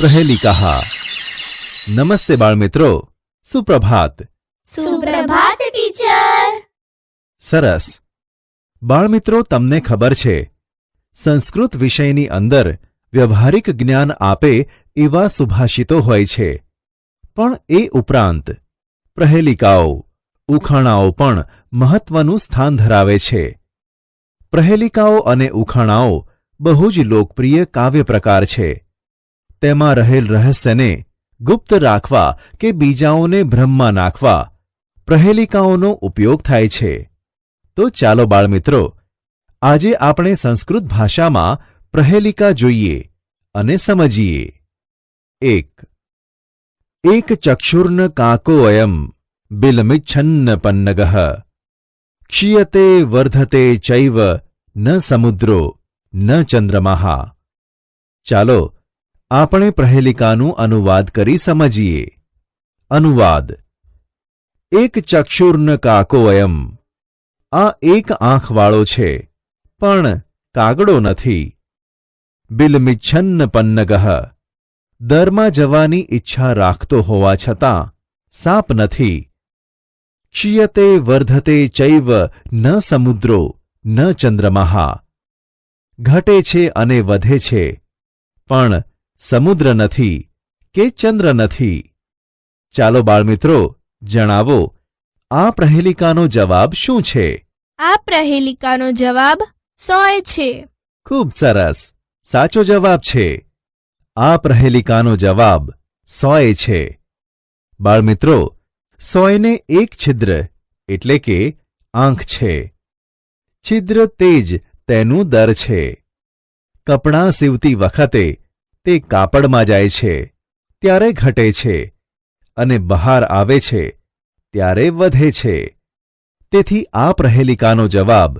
પ્રહેલિકા નમસ્તે બાળમિત્રો સુપ્રભાત. સુપ્રભાત ટીચર. સરસ. બાળમિત્રો તમને ખબર છે સંસ્કૃત વિષયની અંદર વ્યવહારિક જ્ઞાન આપે એવા સુભાષિતો હોય છે. પણ એ ઉપરાંત પ્રહેલિકાઓ ઉખાણાઓ પણ મહત્વનું સ્થાન ધરાવે છે. પ્રહેલિકાઓ અને ઉખાણાઓ બહુ જ લોકપ્રિય કાવ્ય પ્રકાર છે. તેમાં રહેલ રહસ્યને ગુપ્ત રાખવા કે બીજાઓને ભ્રમમાં નાખવા પ્રહેલિકાઓનો ઉપયોગ થાય છે. તો ચાલો બાળમિત્રો, આજે આપણે સંસ્કૃત ભાષામાં પ્રહેલિકા જોઈએ અને સમજીએ. એક. એક ચક્ષુર્ન કાકોયમ બિલમિચ્છન્ન પન્નગઃ. ક્ષીયતે વર્ધતે ચૈવ ન સમુદ્રો ન ચંદ્રમાહા. ચાલો આપણે પ્રહેલિકાનું અનુવાદ કરી સમજીએ. અનુવાદ. એક ચક્ષુર્ન કાકો અયમ. આ એક આંખવાળો છે, પણ કાગડો નથી. બિલમિચ્છન્ન પન્નગહ દરમાં જવાની ઈચ્છા રાખતો હોવા છતાં સાપ નથી. ક્ષીયતે વર્ધતે ચૈવ ન સમુદ્રો, ન ચંદ્રમાહા. ઘટે છે અને વધે છે, પણ સમુદ્ર નથી કે ચંદ્ર નથી? ચાલો બાળમિત્રો જણાવો આ પ્રહેલિકાનો જવાબ શું છે? આ પ્રહેલિકાનો જવાબ સોય છે. ખૂબ સરસ. સાચો જવાબ છે. આ પ્રહેલિકાનો જવાબ સોય છે. બાળમિત્રો સોયને એક છિદ્ર એટલે કે આંખ છે. છિદ્ર તે જ તેનું દર છે. કપડાં સીવતી વખતે તે કાપડમાં જાય છે, ત્યારે ઘટે છે અને બહાર આવે છે, ત્યારે વધે છે. તેથી આ પ્રહેલિકાનો જવાબ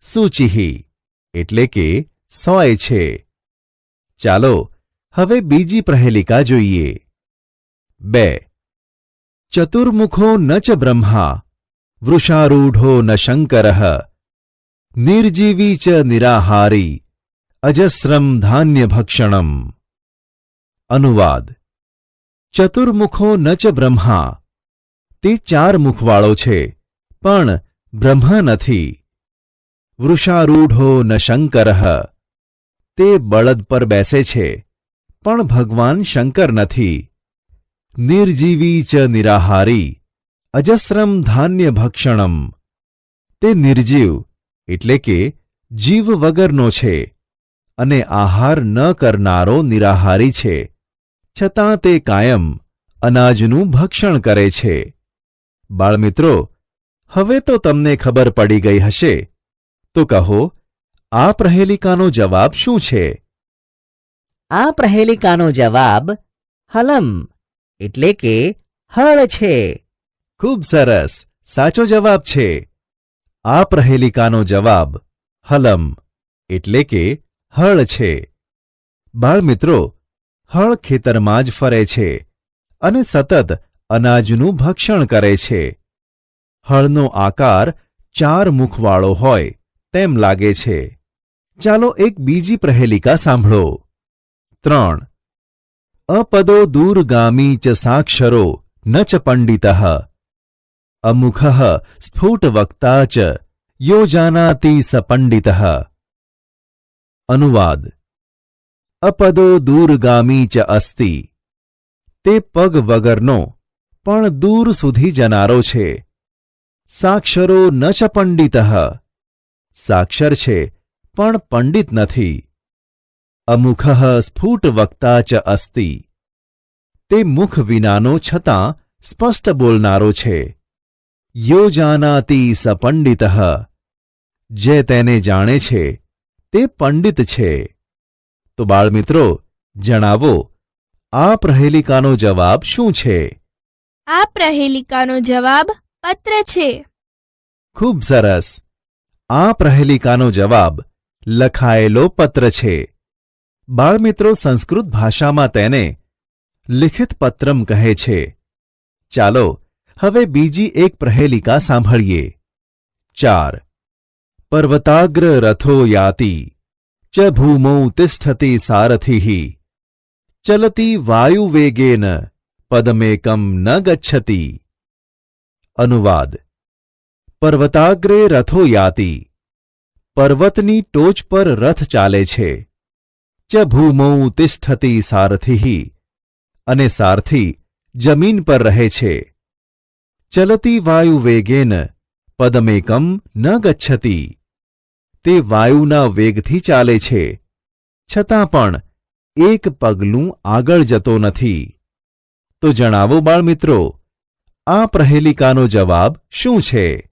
સૂચિહી, એટલે કે સોય છે. ચાલો, હવે બીજી પ્રહેલિકા જોઈએ. બે, ચતુર્મુખો ન ચ બ્રહ્મા, વૃષારૂઢો ન શંકર, નિર્જીવી ચ નિરાહારી અજસ્રમ ધાન્યભક્ષણમ. અનુવાદ. ચતુર્મુખો ન ચ બ્રહ્મા. તે ચાર મુખવાળો છે, પણ બ્રહ્મ નથી. વૃષારૂઢો ન શંકર. તે બળદ પર બેસે છે, પણ ભગવાન શંકર નથી. નિર્જીવી ચ નિરાહારી. અજસ્રમ ધાન્ય ભક્ષણમ. તે નિર્જીવ, એટલે કે જીવ વગરનો છે, અને આહાર ન કરનારો નિરાહારી છે. છતાં તે કાયમ અનાજનું ભક્ષણ કરે છે. બાળમિત્રો હવે તો તમને ખબર પડી ગઈ હશે. તો કહો આ પ્રહેલિકાનો જવાબ શું છે? આ પ્રહેલિકાનો જવાબ હલમ એટલે કે હળ છે. ખૂબ સરસ સાચો જવાબ છે. આ પ્રહેલિકાનો જવાબ હલમ એટલે કે હળ છે. બાળમિત્રો હળ ખેતરમાં જ ફરે છે અને સતત અનાજનું ભક્ષણ કરે છે. હળનો આકાર ચાર મુખવાળો હોય તેમ લાગે છે. ચાલો એક બીજી પ્રહેલિકા સાંભળો. ત્રણ. અપદો દૂરગામી ચ સાક્ષરો ન ચ પંડિત. અમુખ સ્ફુટવક્તા ચ યો જાનાતી સ પંડિત. અનુવાદ. અપદો દૂરગામી ચ અસ્તિ। તે પગ વગરનો, પણ દૂર સુધી જનારો છે। સાક્ષરો ન ચ પંડિત। સાક્ષર છે, પણ પંડિત નથી। અમુખ સ્ફુટ વક્તા ચ અસ્તિ। તે મુખ વિનાનો છતાં સ્પષ્ટ બોલનારો છે। યો જાનાતિ સ પંડિત। જે તેને જાણે છે, તે પંડિત છે। તો બાળમિત્રો જણાવો આ પ્રહેલિકાનો જવાબ શું છે? આ પ્રહેલિકાનો જવાબ પત્ર છે. ખૂબ સરસ. આ પ્રહેલિકાનો જવાબ લખાયેલો પત્ર છે. બાળમિત્રો સંસ્કૃત ભાષામાં તેને લિખિત પત્રમ કહે છે. ચાલો હવે બીજી એક પ્રહેલિકા સાંભળીએ. ચાર. પર્વતાગ્ર રથો યાતિ. ચ ભૂમૌ તિષ્ઠતિ સારથિ ચલતી વાયુવેગેન પદમેકમ ન ગચ્છતિ અનુવાદ પર્વતાગ્રે રથો યાતિ પર્વતની ટોચ પર રથ ચાલે છે ચ ભૂમૌ તિષ્ઠતિ સારથિ અને સારથી જમીન પર રહે છે ચલતી વાયુવેગેન પદમેકમ ન ગચ્છતિ તે વાયુના વેગથી ચાલે છે. છતાં પણ એક પગલું આગળ જતો નથી. તો જણાવો બાળમિત્રો આ પ્રહેલિકાનો જવાબ શું છે?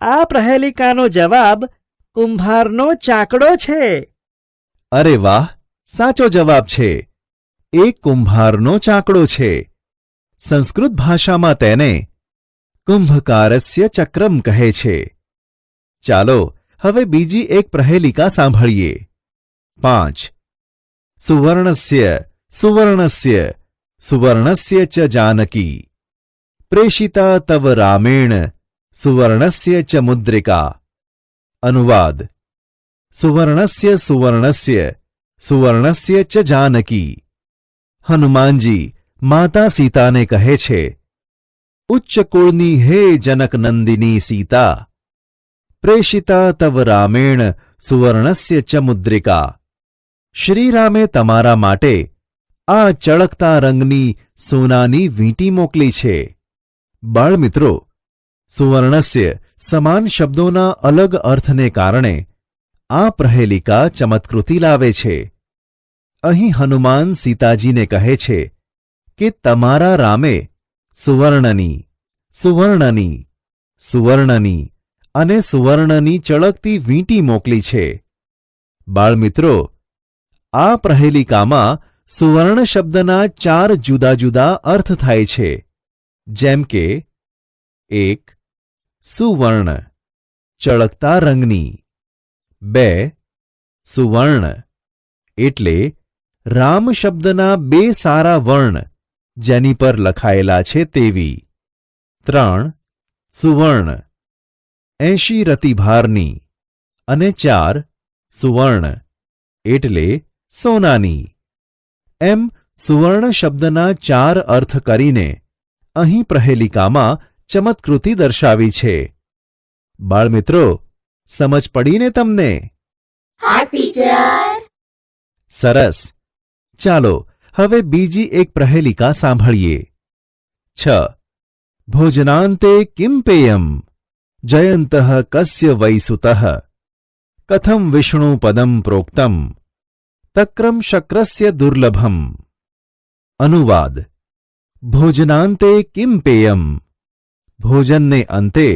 આ પ્રહેલિકાનો જવાબ કુંભારનો ચાકડો છે. અરે વાહ સાચો જવાબ છે. એક કુંભારનો ચાકડો છે. સંસ્કૃત ભાષામાં તેને કુંભકારસ્ય ચક્રમ કહે છે. ચાલો હવે બીજી એક પ્રહેલિકા સાંભળીએ પાંચ સુવર્ણસ્ય સુવર્ણસ્ય સુવર્ણસ્ય ચ જાનકી પ્રેષિતા તવ રામેણ સુવર્ણસ્ય ચ મુદ્રિકા અનુવાદ સુવર્ણસ્ય સુવર્ણસ્ય સુવર્ણસ્ય ચ જાનકી હનુમાનજી માતા સીતાને કહે છે ઉચ્ચ કુળની હે જનકનંદિની સીતા પ્રેષિતા તવ રામેણ સુવર્ણસ્ય ચ મુદ્રિકા શ્રીરામે તમારા માટે આ ચળકતા રંગની સોનાની વીંટી મોકલી છે બાળમિત્રો સુવર્ણસ્ય સમાન શબ્દોના અલગ અર્થને કારણે આ પ્રહેલિકા ચમત્કૃતિ લાવે છે અહીં હનુમાન સીતાજીને કહે છે કે તમારા રામે સુવર્ણની સુવર્ણની સુવર્ણની અને સુવર્ણની ચળકતી વીંટી મોકલી છે. બાળમિત્રો, આ પ્રહેલિકામાં સુવર્ણ શબ્દના ચાર જુદા જુદા અર્થ થાય છે. જેમ કે, એક, સુવર્ણ, ચળકતા રંગની. બે, સુવર્ણ, એટલે રામ શબ્દના બે સારા વર્ણ, જેની પર લખાયેલા છે તેવી. ત્રણ, સુવર્ણ એંશી રતિભારની અને ચાર સુવર્ણ એટલે સોનાની. એમ સુવર્ણ શબ્દના ચાર અર્થ કરીને અહીં પ્રહેલિકામાં ચમત્કૃતિ દર્શાવી છે. બાળમિત્રો સમજ પડીને તમને? સરસ. ચાલો હવે બીજી એક પ્રહેલિકા સાંભળીએ. છ. ભોજનાંતે કિમ પેયમ? જયંત કસ્ય વૈસુત કથમ વિષ્ણુ પદમ પ્રોક્તમ તક્રમ શક્રસ્ય દુર્લભમ અનુવાદ ભોજનાંતે કિમ પેયમ ભોજનને અંતે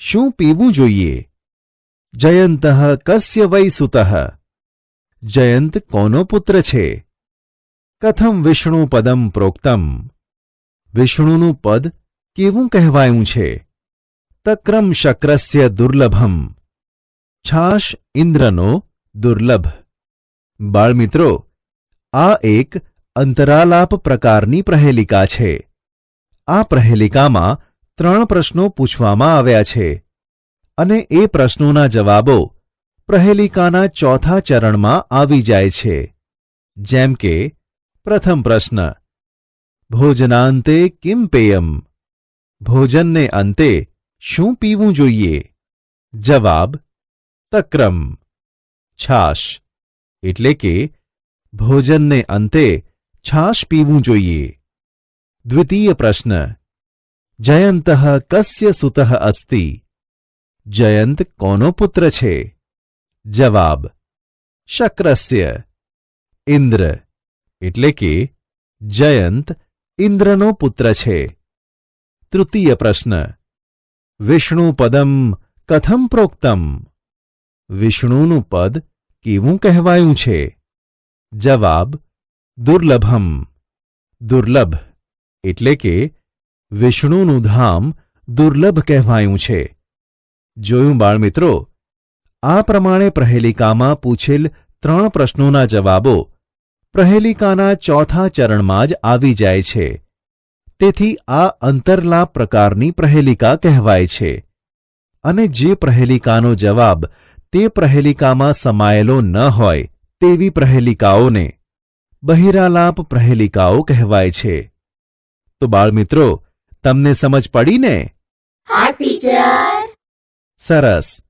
શું પીવું જોઈએ જયંત કસ્ય વૈસુત જયંત કોનો પુત્ર છે કથમ વિષ્ણુ પદમ પ્રોક્તમ વિષ્ણુનું પદ કેવું કહેવાયું છે તક્રમ શક્રસ્ય દુર્લભમ છાશ ઇન્દ્રનો દુર્લભ બાળમિત્રો આ એક અંતરાલાપ પ્રકારની પ્રહેલિકા છે આ પ્રહેલિકામાં ત્રણ પ્રશ્નો પૂછવામાં આવ્યા છે અને એ પ્રશ્નોના જવાબો પ્રહેલિકાના ચોથા ચરણમાં આવી જાય છે જેમ કે પ્રથમ પ્રશ્ન ભોજનાંતે કિમ પેયમ ભોજનને અંતે શું પીવું જોઈએ જવાબ તક્રમ છાશ એટલે કે ભોજનને અંતે છાશ પીવું જોઈએ દ્વિતીય પ્રશ્ન જયંત કસ્ય સુત અસ્તિ જયંત કોનો પુત્ર છે જવાબ શક્રસ્ય ઇન્દ્ર એટલે કે જયંત ઇન્દ્રનો પુત્ર છે તૃતીય પ્રશ્ન વિષ્ણુ પદમ કથમ પ્રોક્તમ. વિષ્ણુનું પદ કેવું કહેવાયું છે? જવાબ, દુર્લભમ. દુર્લભ એટલે કે વિષ્ણુનું ધામ દુર્લભ કહેવાયું છે. જોયું બાળમિત્રો, આ પ્રમાણે પ્રહેલિકામાં પૂછેલ ત્રણ પ્રશ્નોના જવાબો પ્રહેલિકાના ચોથા ચરણમાં જ આવી જાય છે. તેથી આ અંતરલાપ પ્રકારની પ્રહેલિકા કહેવાય છે. અને જે પ્રહેલિકાનો જવાબ તે પ્રહેલિકામાં સમાયેલો ન હોય તેવી પ્રહેલિકાઓને બહિરાલાપ પ્રહેલિકાઓ કહેવાય છે. તો બાળમિત્રો તમને સમજ પડી ને? સરસ.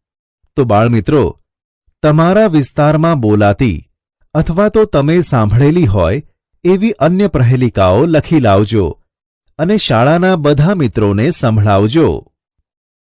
તો બાળમિત્રો તમારા વિસ્તારમાં બોલાતી અથવા તો તમે સાંભળેલી હોય એવી અન્ય પ્રહેલિકાઓ લખી લાવજો. અને શાળાના બધા મિત્રોને સંભળાવજો.